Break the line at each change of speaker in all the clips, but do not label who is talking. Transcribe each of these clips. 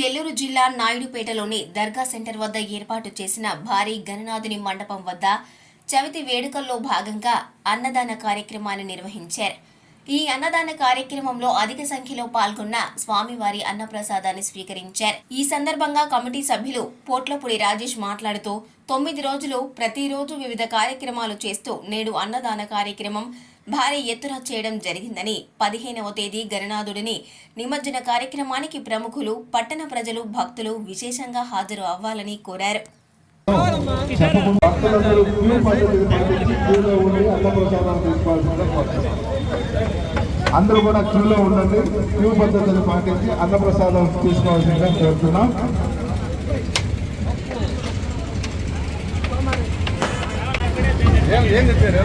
నెల్లూరు జిల్లా నాయుడుపేటలోని దర్గా సెంటర్ వద్ద ఏర్పాటు చేసిన భారీ గణనాథుని మండపం వద్ద చవితి వేడుకల్లో భాగంగా అన్నదాన కార్యక్రమాన్ని నిర్వహించారు. ఈ అన్నదాన కార్యక్రమంలో అధిక సంఖ్యలో పాల్గొన్న స్వామివారి అన్నప్రసాదాన్ని స్వీకరించారు. ఈ సందర్భంగా కమిటీ సభ్యులు పోట్లపూడి రాజేష్ మాట్లాడుతూ తొమ్మిది రోజులు ప్రతిరోజు వివిధ కార్యక్రమాలు చేస్తూ నేడు అన్నదాన కార్యక్రమం భారీ ఎత్తున చేయడం జరిగిందని పదిహేనవ తేదీ గణనాథుడిని నిమజ్జన కార్యక్రమానికి ప్రముఖులు పట్టణ ప్రజలు భక్తులు విశేషంగా హాజరు అవ్వాలని కోరారు.
అందరూ కూడా క్యూలో ఉండండి. క్యూ పద్ధతిని పాటించి అన్నప్రసాదం తీసుకోవాల్సిందిగా కోరుతున్నాం. ఏం చెప్పారు?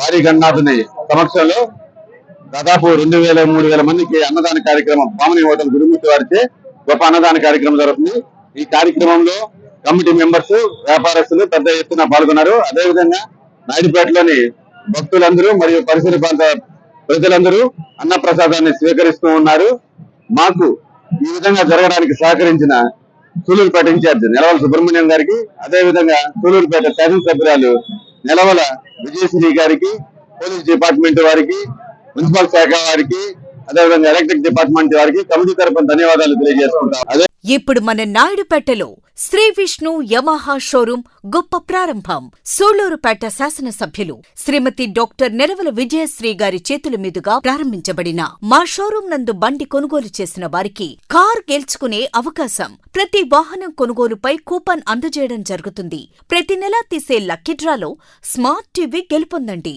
భారీ గణనాథుని సమక్షంలో దాదాపు రెండు వేల మూడు వేల మందికి అన్నదాన కార్యక్రమం భామని హోటల్ గురుమూర్తి వారిచే గొప్ప అన్నదాన కార్యక్రమం జరుగుతుంది. ఈ కార్యక్రమంలో కమిటీ మెంబర్స్ వ్యాపారస్తులు పెద్ద ఎత్తున పాల్గొన్నారు. అదేవిధంగా నాయుడుపేటలోని భక్తులందరూ మరియు పరిసర ప్రాంత ప్రజలందరూ అన్న ప్రసాదాన్ని స్వీకరిస్తూ ఉన్నారు. మాకు ఈ విధంగా జరగడానికి సహకరించిన సూలూరుపేట ఇన్ఛార్జ్ నెలవల సుబ్రహ్మణ్యం గారికి అదే విధంగా సూలూరుపేట శాసనసభ్యురాలు నెలవల విజయశ్రీ గారికి పోలీస్ డిపార్ట్మెంట్ వారికి మున్సిపల్ శాఖ వారికి అదేవిధంగా ఎలక్ట్రిక్ డిపార్ట్మెంట్ వారికి కమిటీ తరపున ధన్యవాదాలు తెలియజేసుకుంటాం. అదే
ఇప్పుడు మన నాయుడుపేటలో శ్రీ విష్ణు యమహా షోరూం గొప్ప ప్రారంభం సోలూరుపేట శాసనసభ్యులు శ్రీమతి డాక్టర్ నెరవల విజయశ్రీ గారి చేతుల మీదుగా ప్రారంభించబడిన మా షోరూం నందు బండి కొనుగోలు చేసిన వారికి కార్ గెలుచుకునే అవకాశం ప్రతి వాహనం కొనుగోలుపై కూపన్ అందజేయడం జరుగుతుంది. ప్రతి నెలా తీసే లక్కీ డ్రాలో స్మార్ట్ టీవీ గెలుపొందండి.